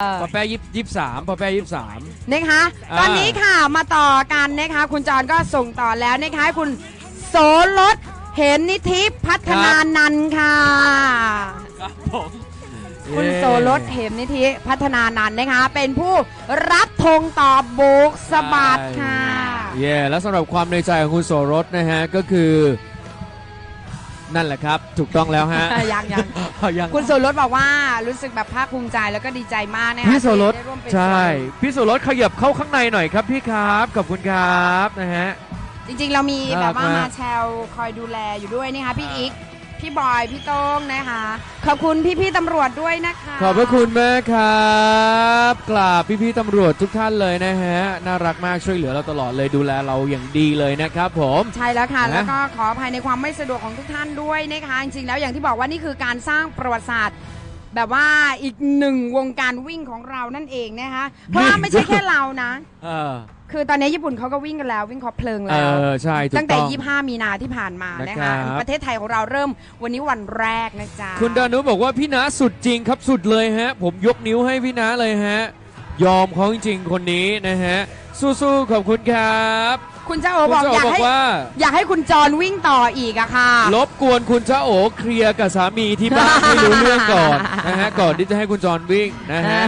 เออปอแป้ยี่สิบสามปอแป้ยี่สิบสาม นะคะอ่า ตอนนี้ค่ะมาต่อกันนะคะคุณจอนก็ส่งต่อแล้วนะคะให้คุณโสรสเห็นนิธิพัฒนานันท์ค่ะ ครับผมคุณโสรสเหมนิธิพัฒนานันท์นะคะ เป็นผู้รับธงต่อโบกสะบัดค่ะ เย่แล้วสำหรับความในใจของคุณโสรสนะฮะ ก็คือ นั่นแหละครับ ถูกต้องแล้วฮะ ยังยังเอายังคุณโสรสบอกว่ารู้สึกแบบภาคภูมิใจแล้วก็ดีใจมากนะคะพี่โสรสที่ได้วมเป็นใช่ส่วนหนึ่งพี่โสรสขยับเข้าข้างในหน่อยครับพี่ครับขอบคุณครับนะฮะ จริงๆ เรามีน่าแบรักบว่ามา มากแชลคอยดูแลอยู่ด้วยนะคะพี่อีก พี่บอยพี่โต้งนะคะ ขอบคุณพี่ๆตำรวจด้วยนะคะขอบพระคุณมากครับกราบพี่ๆตำรวจทุกท่านเลยนะฮะ น่ารักมากช่วยเหลือเราตลอดเลยดูแลเราอย่างดีเลยนะครับผม ใช่แล้วค่ะ นะ แล้วก็ขออภัยในความไม่สะดวกของทุกท่านด้วยนะคะ จริงๆแล้วอย่างที่บอกว่านี่คือการสร้างประวัติศาสตร์ แบบว่าอีกหนึ่งวงการวิ่งของเรานั่นเองนะคะเพราะว่าไม่ใช่แค่เรานะ เออ คือตอนนี้ญี่ปุ่นเขาก็วิ่งกันแล้ววิ่งคอเพลิงเอแล้ว อ ใช่ถูกตั้งแต่ต้อง 25 มีนาที่ผ่านมานะนะครัคะบประเทศไทยของเราเริ่มวันนี้วันแรกนะจ๊ะ คุณดานุบอกว่าพี่นาสุดจริงครับสุดเลยฮะ ผมยกนิ้วให้พี่นาเลยฮะ ยอมเขาจริงๆคนนี้นะฮะ สู้ๆขอบคุณครับ คุณเจ้าโอคุณบอกเจ้าอยากบอกให้ว่า อยากให้คุณจรวิ่งต่ออีกอะค่ะ รบกวนคุณเจ้าโอเคลียร์กับสามีที่บ้านให้รู้เรื่องก่อนนะฮะก่อนที่จะให้คุณจรวิ่งนะฮะ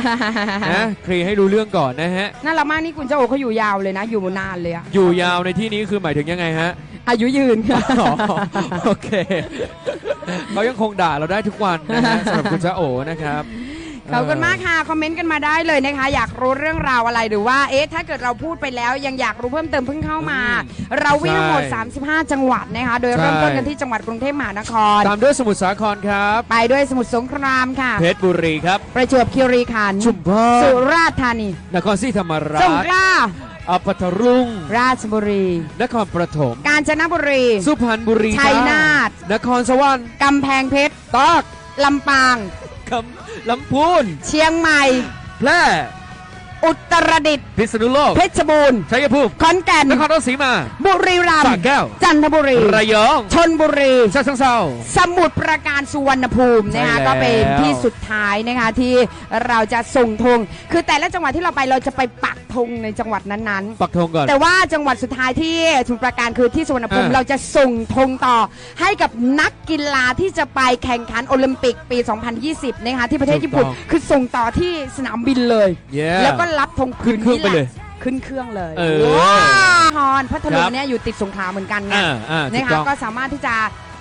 นะเคลียร์ให้รู้เรื่องก่อนนะฮะ น่ารักมากนี่คุณเจ้าโอเขาอยู่ยาวเลยนะ อยู่นานเลยอะอยู่ยาวในที่นี้คือหมายถึงยังไงฮะ อายุยืนค่ะ อ๋อโอเคเขายังคงด่าเราได้ทุกวันนะฮะสำหรับคุณเจ้าโอนะครับ ขอบคุณมากค่ะ คอมเมนต์กันมาได้เลยนะคะ อยากรู้เรื่องราวอะไรหรือว่า เอ๊ะ ถ้าเกิดเราพูดไปแล้วยังอยากรู้เพิ่มเติมเพิ่งเข้ามา เราวิ่งทั้งหมดใช่35 จังหวัดนะคะ โดยเริ่มต้นกันที่จังหวัดกรุงเทพมหานคร ตามด้วยสมุทรสาครครับ ไปด้วยสมุทรสงครามค่ะ เพชรบุรีครับ ประจวบคีรีขันธ์ ชุมพสุรราษฎร์ธานี นครศรีธรรมราสงขชลาอพัทรุงราชบุรี นครปฐม กาญจนบุรี สุพรรณบุรี ชัยนาท นครสวรรค์ กำแพงเพชร ตาก ลำปางคำ ลำพูน เชียงใหม่ แพร่ อุตรดิตถ์พิษณุโลกเพชรบูรณ์ชัยภูมิขอนแก่นนครราชสีมา บุรีรัมสระย์แก้ว จันทบุรีระยองชนบุรีฉะเชิงเทรา สมุทรปราการสุวรรณภูมินะคะใช่แล้ว ก็เป็นที่สุดท้ายนะคะที่เราจะส่งธงคือแต่ละจังหวัดที่เราไปเราจะไปปักธงในจังหวัดนั้นปักธงก่อนๆแต่ว่าจังหวัดสุดท้ายที่สมุทรปราการคือที่สุวรรณภูมิอ่า เราจะส่งธงต่อให้กับนักกีฬาที่จะไปแข่งขันโอลิมปิกปี 2020 นะคะที่ประเทศญี่ปุ่น คือส่งต่อที่สนามบินเลยเย้แล้วก็รับธงขึ้นเครื่องไปเลย ขึ้นเครื่องเลยเออว้าวพรพัทลุคงรับเนี่ยอยู่ติดสงขลาเหมือนกันไงอ่าอ่าถูนะกคะต้อง ก็สามารถที่จะ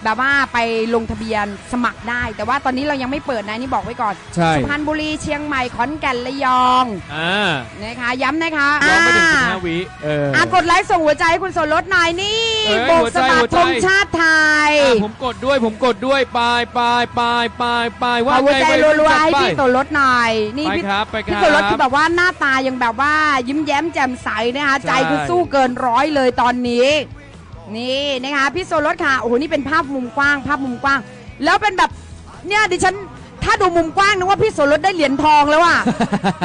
แบบว่าไปลงทะเบียนสมัครได้ แต่ว่าตอนนี้เรายังไม่เปิดนะนี่บอกไว้ก่อนใช่ สุพรรณบุรีเชียงใหม่ขอนแก่นระยองอ่านะคะ ย้ำนะคะลองไปถึงสิบอ่าห้าวิ เออออะ กดไลค์ส่งหัวใจให้คุณโสรถหน่อยนี่เอ้ยโบกสะบัหัดวใจธงชาติไทยอะผมกดด้วยผมกดด้วยไปไปไปไปไปว่าเอาหัวไงใจวัยรุ่นรัวๆให้จัดไปพี่โสรถหน่อยนี่ไปพี่ ครับไปครับพี่โสรถคือแบบว่าหน้าตายังแบบว่ายิ้มแย้มแจ่มใสนะคะ ใช่ ใจคือสู้เกินร้อยเลยตอนนี้ นี่นะคะพี่โซรถค่ะ โอ้โห นี่เป็นภาพมุมกว้าง ภาพมุมกว้าง แล้วเป็นแบบ เนี่ยดิฉัน ถ้าดูมุมกว้างนึกว่าพี่โสรถได้เหรียญทองแล้วอะ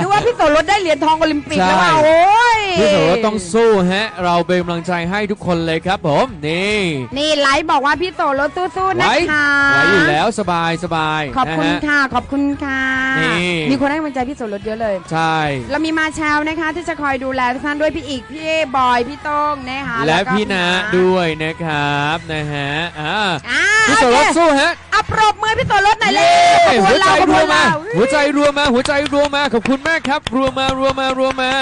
นึกว่าพี่โสรถได้เหรียญทองโอลิมปิกแล้วอะใช่ โอ้ยพี่โสรสต้องสู้ฮะ เราเป็นกำลังใจให้ทุกคนเลยครับผมนี่ นี่ไลฟ์บอกว่าพี่โสรถสู้ๆไหวนะคะ ไหวอยู่แล้วสบายสบายขอบคุณนะฮะ ค่ะ ขอบคุณค่ะ นี่มีคนให้กำลังใจพี่โสรถเยอะเลย ใช่ เรามีมาแชลนะคะ ที่จะคอยดูแลทุกท่านด้วยพี่อีก พี่บอย พี่โต้งนะคะและก็พี่นาด้วยนะครับนะฮะอ่าอ่าพี่โสโอรเคสสู้ฮะ อะปรบมือพี่โสรถหน่อยเลยเย้หัวใจขบรัววนมา เราหัวใจรัวมา หัวใจรัวมา ขอบคุณมากครับ รัวมา รัวมา รัวมา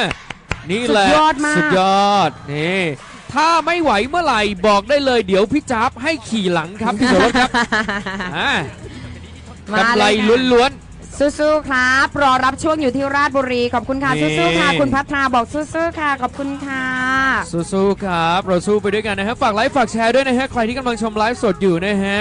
นี่แหละ สุดยอดมาก สุดยอด นี่ ถ้าไม่ไหวเมื่อไหร่บอกได้เลย เดี๋ยวพี่จ๊าบให้ขี่หลังครับ พี่โสรสครับอ่ามากำไรเลยค่ะ ล้วน สู้ๆครับ รอรับช่วงอยู่ที่ราชบุรี ขอบคุณค่ะ นี่ สู้ๆค่ะ คุณพัฒนาบอกสู้ๆค่ะ ขอบคุณค่ะๆสู้ๆครับเราสู้ไปด้วยกันนะฮะฝากไลค์ฝากแชร์ด้วยนะฮะใครที่กำลังชมไลฟ์สดอยู่นะฮะ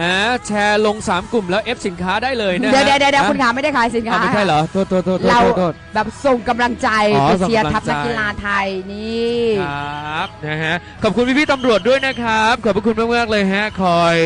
นะแชร์ลง 3 กลุ่มแล้วเอฟสินค้าได้เลยนะฮะเดี๋ยวเดี๋ยวเดี๋ยวนะคุณขาไม่ได้ขายสินค้าอะไม่ใช่เหรอโทษโทษโทษโทษเราโทษโทษ แบบส่งกำลังใจอ๋อไปเชียร์ส่งกำลังทัพนักใจ กีฬาไทยนี่ ครับนะฮะขอบคุณพี่ๆตำรวจด้วยนะครับ ขอบพระคุณมากๆเลยฮะคอย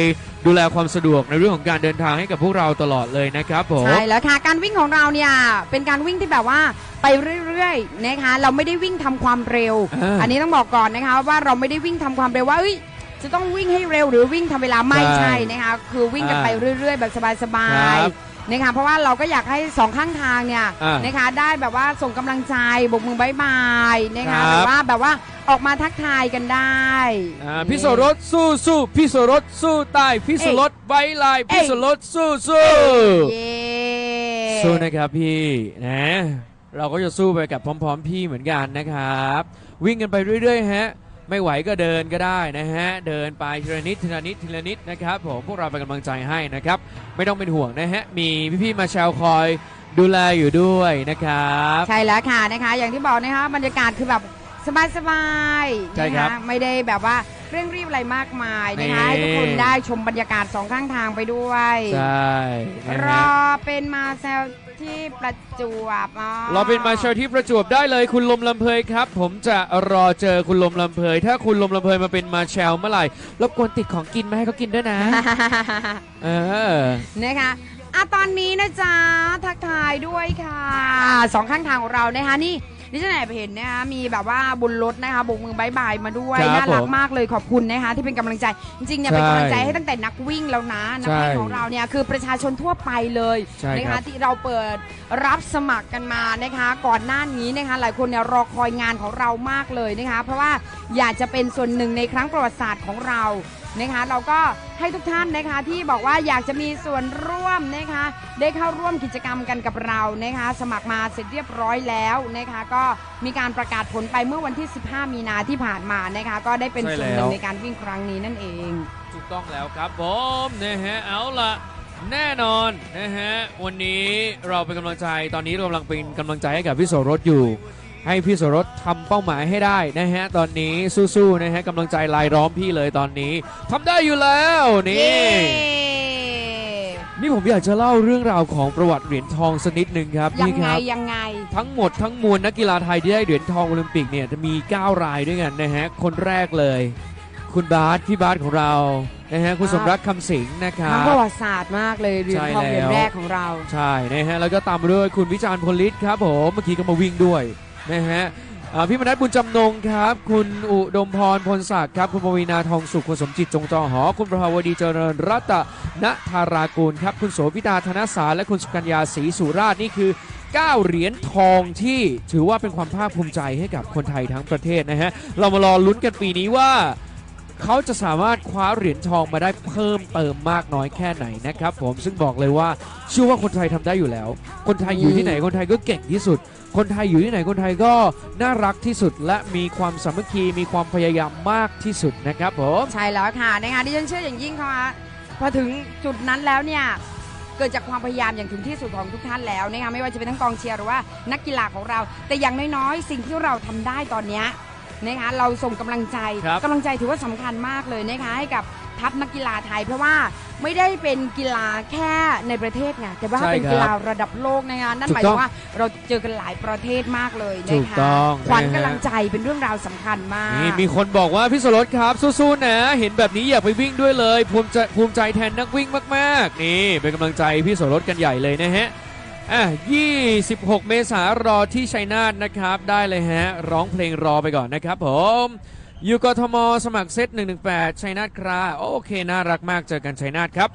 ดูแลความสะดวกในเรื่องของการเดินทางให้กับพวกเราตลอดเลยนะครับผม ใช่แล้วค่ะ การวิ่งของเราเนี่ยเป็นการวิ่งที่แบบว่าไปเรื่อยๆนะคะ เราไม่ได้วิ่งทำความเร็วอ่าอันนี้ต้องบอกก่อนนะคะ ว่าเราไม่ได้วิ่งทำความเร็วว่าเอ้ยจะต้องวิ่งให้เร็วหรือวิ่งทำเวลาไม่ใช่ใช่นะคะ คือวิ่งกันอ่าไปเรื่อย ๆ แบบสบาครัยบๆ นะคะเพราะว่าเราก็อยากให้สองข้างทางเนี่ยอ่านนะคะได้แบบว่าส่งกำลังใจบกมือบายบายนะครัคะบ หรือว่าแบบว่าออกมาทักทายกันได้ อ่าพี่โสรสสู้สู้พี่โสรสสู้ตายพี่โสรสไว้ลายพี่โสรสสู้สู้เย้สู้นะครับพี่นะเราก็จะสู้ไปกับพร้อม ๆ พี่เหมือนกันนะครับ วิ่งกันไปเรื่อยๆฮะ ไม่ไหวก็เดินก็ได้นะฮะ เดินไปทีละนิดทีละนิดทีละนิดนะครับผมพวกเราเป็นกำลังใจให้นะครับ ไม่ต้องเป็นห่วงนะฮะ มีพี่ๆมาแชลคอยดูแลอยู่ด้วยนะครับ ใช่แล้วค่ะนะคะ อย่างที่บอกนะคะบรรยากาศคือแบบสบายๆใช่ครับนะคะไม่ได้แบบว่าเร่งรีบอะไรมากมายนะคะ นี่ ให้ทุกคนได้ชมบรรยากาศสองข้างทางไปด้วย ใช่นะรฮะ อเป็นมาแซลที่ประจวบอ๋อเราเป็นมาเชลที่ประจวบได้เลยคุณลมลำเพยครับ ผมจะรอเจอคุณลมลำเพย ถ้าคุณลมลำเพยมาเป็นมาเชลเมื่อไหร่รบกวนติดของกินมาให้เขากินด้วยนะ เออ นะคะอะตอนนี้นะจ๊ะทักทายด้วยค่ะสองข้างทางของเรานะคะนี่ ดิฉันแอบเห็นนะคะมีแบบว่าบนรถนะคะโบกมือบายบายมาด้วยครับน่ารักผมมากเลยขอบคุณนะคะที่เป็นกำลังใจ จริงๆเนี่ยใช่เป็นกำลังใจให้ตั้งแต่นักวิ่งแล้วนะนักวิ่งใช่ของเราเนี่ยคือประชาชนทั่วไปเลยใช่นะครัคะบ ที่เราเปิดรับสมัครกันมานะคะ ก่อนหน้านี้นะคะหลายคนเนี่ยรอคอยงานของเรามากเลยนะคะ เพราะว่าอยากจะเป็นส่วนหนึ่งในครั้งประวัติศาสตร์ของเรา นะคะ เราก็ให้ทุกท่านนะคะที่บอกว่าอยากจะมีส่วนร่วมนะคะ ได้เข้าร่วมกิจกรรมกันกับเรานะคะ สมัครมาเสร็จเรียบร้อยแล้วนะคะ ก็มีการประกาศผลไปเมื่อวันที่ 15 มีนาที่ผ่านมานะคะ ก็ได้เป็นใช่ส่วนหนึ่แล้งวในการวิ่งครั้งนี้นั่นเอง ถูกต้องแล้วครับผมนะฮะเอาละแน่นอนนะฮะวันนี้เราเป็นกำลังใจตอนนี้เรากำลังเป็นกำลังใจให้กับพี่โสรสอยู่ ให้พี่โสรสทำเป้าหมายให้ได้นะฮะ ตอนนี้สู้ๆนะฮะกำลังใจลายล้อมพี่เลยตอนนี้ทำได้อยู่แล้วนี่เย้นี่ผมอยากจะเล่าเรื่องราวของประวัติเหรียญทองสักนิดหนึ่งครับยังนี่ไงครับ ยังไง ทั้งหมดทั้งมวลนักกีฬาไทยที่ได้เหรียญทองโอลิมปิกเนี่ยจะมี 9 รายด้วยกันนะฮะ คนแรกเลย คุณบาสพี่บาสของเรานะฮะคุณคสรับมรักคำสิงห์นะครัทั้งบประวัติศาสตร์มากเลยเหรียญทองใช่เหรียญแล้ว แรกของเรา ใช่นะฮะแล้วก็ตามมาด้วยคุณวิจารณ์พลิตครับผมเมื่อกี้ก็มาวิ่งด้วย นะฮะพี่มนัสบุญจำนงครับ คุณอุดมพรพลศักดิ์ครับ คุณปวีนาทองสุข คุณสมจิตจงจอหอ คุณประภาวดีเจริญรัตนธารากูลครับ คุณโสพิดาธนสารและคุณสุกัญญาศรีสุราชนี่คือ 9 เหรียญทองที่ถือว่าเป็นความภาคภูมิใจให้กับคนไทยทั้งประเทศนะฮะ เรามารอลุ้นกันปีนี้ว่า เขาจะสามารถคว้าเหรียญทองมาได้เพิ่มเติมมากน้อยแค่ไหนนะครับผมซึ่งบอกเลยว่าเชื่อว่าคนไทยทำได้อยู่แล้ว คนไทยอยู่ที่ไหนคนไทยก็เก่งที่สุด คนไทยอยู่ที่ไหนคนไทยก็น่ารักที่สุด และมีความสามัคคีมีความพยายามมากที่สุดนะครับผม ใช่แล้วค่ะนะคะดิฉันเชื่ออย่างยิ่งค่ะพอถึงจุดนั้นแล้วเนี่ยเกิดจากความพยายามอย่างถึงที่สุดของทุกท่านแล้วนะคะไม่ว่าจะเป็นทั้งกองเชียร์หรือว่านักกีฬาของเรา แต่อย่างน้อยๆสิ่งที่เราทำได้ตอนเนี้ย นะคะเราส่งกำลังใจครับ กำลังใจถือว่าสำคัญมากเลยนะคะให้กับทัพนักกีฬาไทย เพราะว่าไม่ได้เป็นกีฬาแค่ในประเทศไงแต่ว่าใช่เป็นครับกีฬาระดับโลกนะคะนั่นถูหกมายต้ถึองงว่าเราเจอกันหลายประเทศมากเลยนะถูกคะต้องขวัญนะฮะ กำลังใจเป็นเรื่องราวสำคัญมาก นี่มีคนบอกว่าพี่สรสครับสู้ๆนะ เห็นแบบนี้อยากไปวิ่งด้วยเลย ภูมิใจภูมิใจแทนนักวิ่งมากๆ นี่เป็นกำลังใจพี่สรสกันใหญ่เลยนะฮะ อะ26 เมษารอที่ชัยนาทนะครับ ได้เลยฮะ ร้องเพลงรอไปก่อนนะครับผมอยู่กทมสมัครเซต118ชัยนาทคราโอเค น่ารักมากเจอกันชัยนาทครับ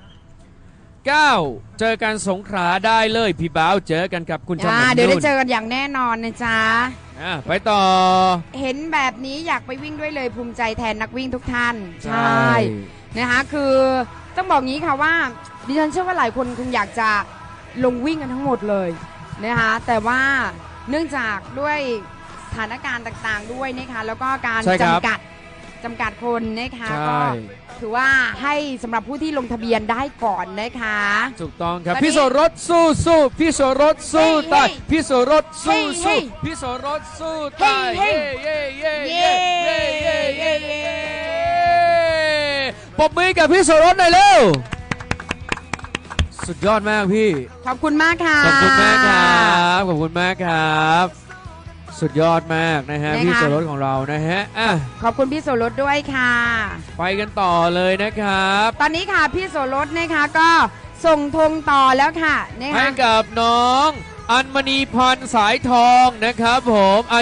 9 เจอกันสงขลาได้เลยพี่บ้าวเจอกันกับคุณจอมอ่าขวัญเดี๋ยวได้นุ่นเจอกันอย่างแน่นอนนะจ๊ะ อะไปต่อ เห็นแบบนี้อยากไปวิ่งด้วยเลยภูมิใจแทนนักวิ่งทุกท่าน ใช่ นะคะคือต้องบอกงี้ค่ะว่าดิฉันเชื่อว่าหลายคนคงอยากจะ ลงวิ่งกันทั้งหมดเลยนะคะแต่ว่าเนื่องจากด้วยสถานการณ์ต่างๆด้วยนะคะแล้วก็การใช่ครับจำกัดจำกัดคนนะคะใช่ ก็ถือว่าให้สำหรับผู้ที่ลงทะเบียนได้ก่อนนะคะ ถูกต้องครับ ตอนนี้พี่โสรสสู้สู้พี่โสรสสู้เฮ้ยตายเฮ้ยพี่โสรสสู้เฮ้สู้ยพี่โสรสสู้เฮ้ตายยเฮ้เย้ยเย้เย้เย้เย้เย้เย้เย้เย้ปรบมือกับพี่โสรสหน่อยเร็ว สุดยอดมากพี่ ขอบคุณมากค่ะขอบคุณมากครับ ขอบคุณมากครับ สุดยอดมากนะฮะนะคะพี่โสรสของเรานะฮะอะขอบคุณพี่โสรสด้วยค่ะ ไปกันต่อเลยนะครับ ตอนนี้ค่ะพี่โสรสนะคะก็ส่งธงต่อแล้วค่ะนะให้คะกับน้อง อัญมณีพันธ์สายทองนะครับผม